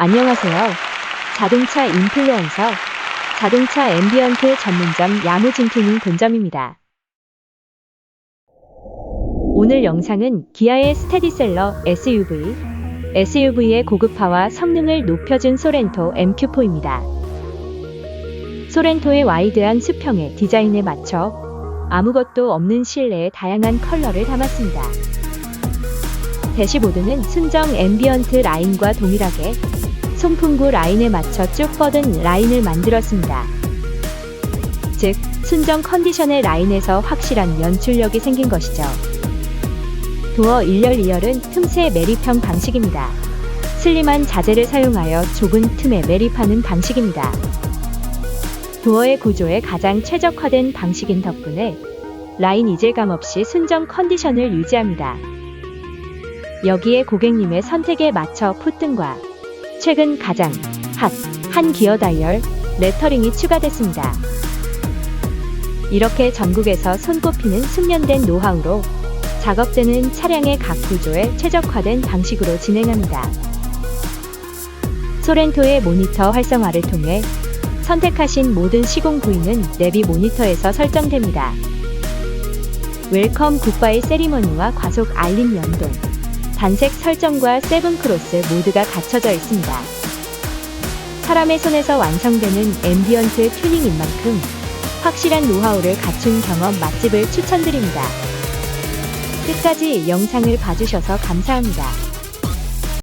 안녕하세요. 자동차 인플루언서, 자동차 앰비언트 전문점 야무진튜닝 본점입니다. 오늘 영상은 기아의 스테디셀러 SUV, SUV의 고급화와 성능을 높여준 소렌토 MQ4입니다. 소렌토의 와이드한 수평의 디자인에 맞춰 아무것도 없는 실내에 다양한 컬러를 담았습니다. 대시보드는 순정 앰비언트 라인과 동일하게 송풍구 라인에 맞춰 쭉 뻗은 라인을 만들었습니다. 즉, 순정 컨디션의 라인에서 확실한 연출력이 생긴 것이죠. 도어 1열 2열은 틈새 매립형 방식입니다. 슬림한 자재를 사용하여 좁은 틈에 매립하는 방식입니다. 도어의 구조에 가장 최적화된 방식인 덕분에 라인 이질감 없이 순정 컨디션을 유지합니다. 여기에 고객님의 선택에 맞춰 풋등과 최근 가장 핫 한 기어 다이얼 레터링이 추가됐습니다. 이렇게 전국에서 손꼽히는 숙련된 노하우로 작업되는 차량의 각 구조에 최적화된 방식으로 진행합니다. 소렌토의 모니터 활성화를 통해 선택하신 모든 시공 부위는 내비 모니터에서 설정됩니다. 웰컴 굿바이 세리머니와 과속 알림 연동, 단색 설정과 세븐 크로스 모두가 갖춰져 있습니다. 사람의 손에서 완성되는 앰비언트 튜닝인 만큼 확실한 노하우를 갖춘 경험 맛집을 추천드립니다. 끝까지 영상을 봐주셔서 감사합니다.